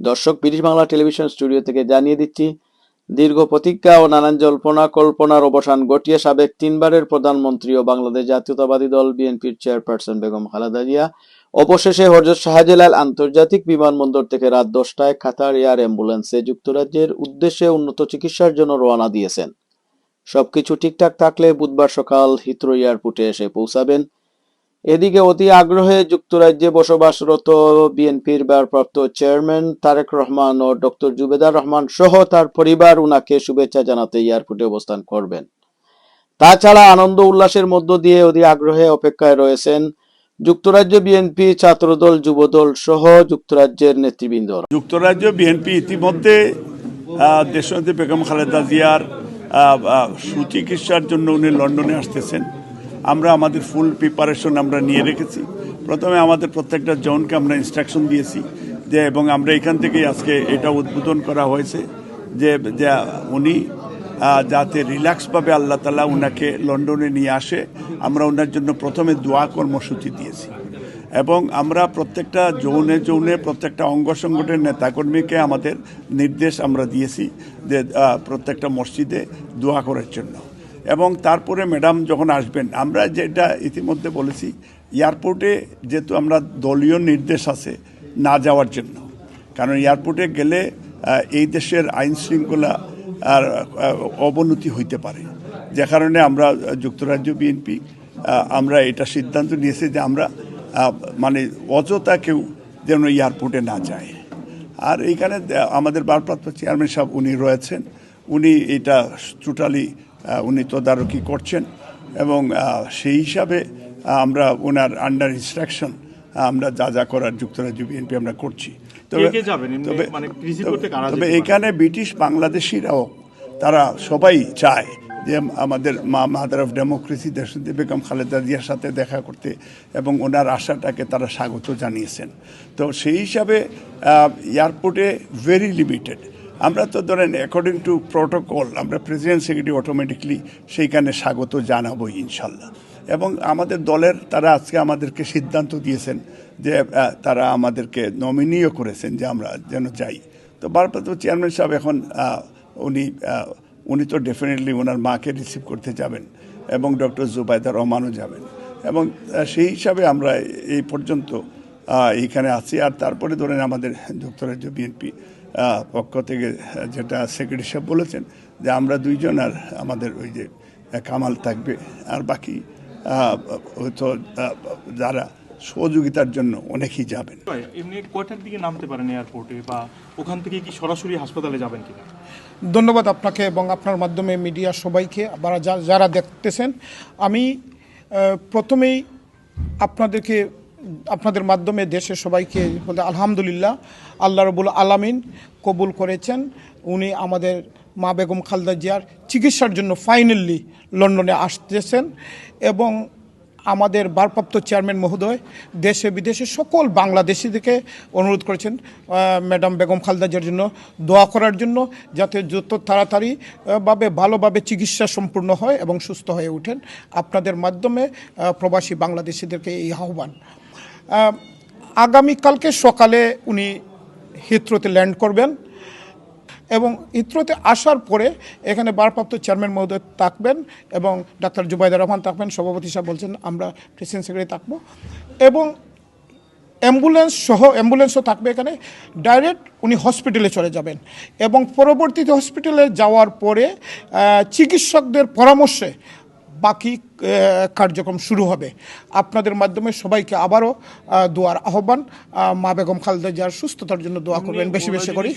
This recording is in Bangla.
দর্শক, ব্রিটিশ বাংলা টেলিভিশন স্টুডিও থেকে জানিয়ে দিচ্ছি, দীর্ঘ প্রতীক্ষা ও নানান জল্পনা কল্পনার অবসান ঘটিয়ে সাবেক তিনবারের প্রধানমন্ত্রী ও বাংলাদেশ জাতীয়তাবাদী দল বিএনপির চেয়ারপারসন বেগম খালেদা জিয়া, অবশেষে হজরত শাহজালাল আন্তর্জাতিক বিমানবন্দর থেকে রাত দশটায় কাতার এয়ার অ্যাম্বুলেন্সে যুক্তরাজ্যের উদ্দেশ্যে উন্নত চিকিৎসার জন্য রওনা দিয়েছেন। সবকিছু ঠিকঠাক থাকলে বুধবার সকাল হিথ্রো এয়ারপোর্টে এসে পৌঁছাবেন। এদিকে অতি আগ্রহে যুক্তরাজ্যে বসবাসরত বিএনপির ভারপ্রাপ্ত চেয়ারম্যান তারেক রহমান ও ডক্টর জুবেদার রহমান সহ তার পরিবার উনাকে শুভেচ্ছা জানাতে এয়ারপোর্টে অবস্থান করবেন। তাছাড়া আনন্দ উল্লাসের মধ্য দিয়ে অতি আগ্রহে অপেক্ষায় রয়েছেন যুক্তরাজ্য বিএনপি ছাত্রদল, যুবদল সহ যুক্তরাজ্যের নেতৃবৃন্দ। যুক্তরাজ্য বিএনপি ইতিমধ্যে দেশনেত্রী বেগম খালেদা জিয়ার সুচিকিৎসার জন্য উনি লন্ডনে আসতেছেন। আমরা আমাদের ফুল প্রিপারেশন আমরা নিয়ে রেখেছি। প্রথমে আমাদের প্রত্যেকটা জনকে আমরা ইনস্ট্রাকশন দিয়েছি যে, এবং আমরা এখান থেকেই আজকে এটা উদ্বোধন করা হয়েছে যে উনি যাতে রিল্যাক্সভাবে আল্লাহ তালা উনাকে লন্ডনে নিয়ে আসে, আমরা ওনার জন্য প্রথমে দোয়া কর্মসূচি দিয়েছি। এবং আমরা প্রত্যেকটা যৌনে যৌনে, প্রত্যেকটা অঙ্গ সংগঠনের নেতাকর্মীকে আমাদের নির্দেশ আমরা দিয়েছি যে প্রত্যেকটা মসজিদে দোয়া করার জন্য। এবং তারপরে ম্যাডাম যখন আসবেন, আমরা যেটা ইতিমধ্যে বলেছি, এয়ারপোর্টে যেহেতু আমরা দলীয় নির্দেশ আছে না যাওয়ার জন্য, কারণ এয়ারপোর্টে গেলে এই দেশের আইন শৃঙ্খলা আর অবনতি হইতে পারে। যে কারণে আমরা যুক্তরাজ্য বিএনপি আমরা এটা সিদ্ধান্ত নিয়েছি যে আমরা মানে অযথা কেউ যেন এয়ারপোর্টে না যায়। আর এইখানে আমাদের ভারপ্রাপ্ত চেয়ারম্যান সাহেব উনি রয়েছেন, উনি এটা টোটালি উনি তদারকি করছেন এবং সেই হিসাবে আমরা ওনার আন্ডার ইনস্ট্রাকশন আমরা যা যা করার যুক্তরাজ্য বিএনপি আমরা করছি। যাবেন? এমনি মানে তবে এখানে ব্রিটিশ বাংলাদেশিরাও তারা সবাই চায় যে আমাদের মা মাদার অফ ডেমোক্রেসি দেশনেত্রী বেগম খালেদা জিয়ার সাথে দেখা করতে এবং ওনার আশাটাকে তারা স্বাগত জানিয়েছেন। তো সেই হিসাবে এয়ারপোর্টে ভেরি লিমিটেড আমরা তো ধরেন অ্যাকর্ডিং টু প্রোটোকল আমরা প্রেসিডেন্ট সেক্রেটারি অটোমেটিকলি সেইখানে স্বাগত জানাব ইনশাল্লাহ। এবং আমাদের দলের তারা আজকে আমাদেরকে সিদ্ধান্ত দিয়েছেন যে তারা আমাদেরকে নমিনিও করেছেন যে আমরা যেন যাই। তো ভারপ্রাপ্ত চেয়ারম্যান সাহেব এখন উনি উনি তো ডেফিনেটলি ওনার মাকে রিসিভ করতে যাবেন এবং ডক্টর জুবাইদা রহমানও যাবেন। এবং সেই হিসাবে আমরা এই পর্যন্ত এইখানে আছি। আর তারপরে ধরেন আমাদের যুক্তরাজ্য বিএনপি পক্ষ থেকে যেটা সেক্রেটারি সাহেব বলেছেন যে আমরা দুইজন আর আমাদের ওই যে কামাল থাকবে আর বাকি হয়তো যারা সহযোগিতার জন্য অনেকেই যাবেন। এমনি কয়টার দিকে নামতে পারেন এয়ারপোর্টে বা ওখান থেকে কি সরাসরি হাসপাতালে যাবেন কিনা? ধন্যবাদ আপনাকে এবং আপনার মাধ্যমে মিডিয়া সবাইকে আবার যা- যারা দেখতেছেন আমি প্রথমেই আপনাদেরকে আপনাদের মাধ্যমে দেশের সবাইকে বলতে আলহামদুলিল্লাহ আল্লাহ রবুল আলামিন কবুল করেছেন। উনি আমাদের মা বেগম খালদা জিয়ার চিকিৎসার জন্য ফাইনালি লন্ডনে আসতেছেন এবং আমাদের ভারপ্রাপ্ত চেয়ারম্যান মহোদয় দেশে বিদেশে সকল বাংলাদেশিদেরকে অনুরোধ করেছেন ম্যাডাম বেগম খালদা জিয়ার জন্য দোয়া করার জন্য যাতে যত তাড়াতাড়ি ভাবে ভালোভাবে চিকিৎসা সম্পূর্ণ হয় এবং সুস্থ হয়ে ওঠেন। আপনাদের মাধ্যমে প্রবাসী বাংলাদেশিদেরকে এই আহ্বান। আহ, আগামীকালকে সকালে উনি হিথ্রোতে ল্যান্ড করবেন এবং ইত্রতে আসার পরে এখানে ভারপ্রাপ্ত চেয়ারম্যান মহোদয় থাকবেন এবং ডাক্তার জুবাইদা রহমান থাকবেন, সভাপতি সাহেব বলছেন, আমরা প্রেসিডেন্ট সেক্রেটারি থাকব। এবং অ্যাম্বুলেন্স সহ, অ্যাম্বুলেন্সও থাকবে এখানে। ডাইরেক্ট উনি হসপিটালে চলে যাবেন এবং পরবর্তীতে হসপিটালে যাওয়ার পরে চিকিৎসকদের পরামর্শে বাকি কার্যক্রম শুরু হবে। আপনাদের মাধ্যমে সবাইকে আবারও দোয়ার আহ্বান। মা বেগম খালেদা জিয়ার সুস্থতার জন্য দোয়া করবেন বেশি বেশি করে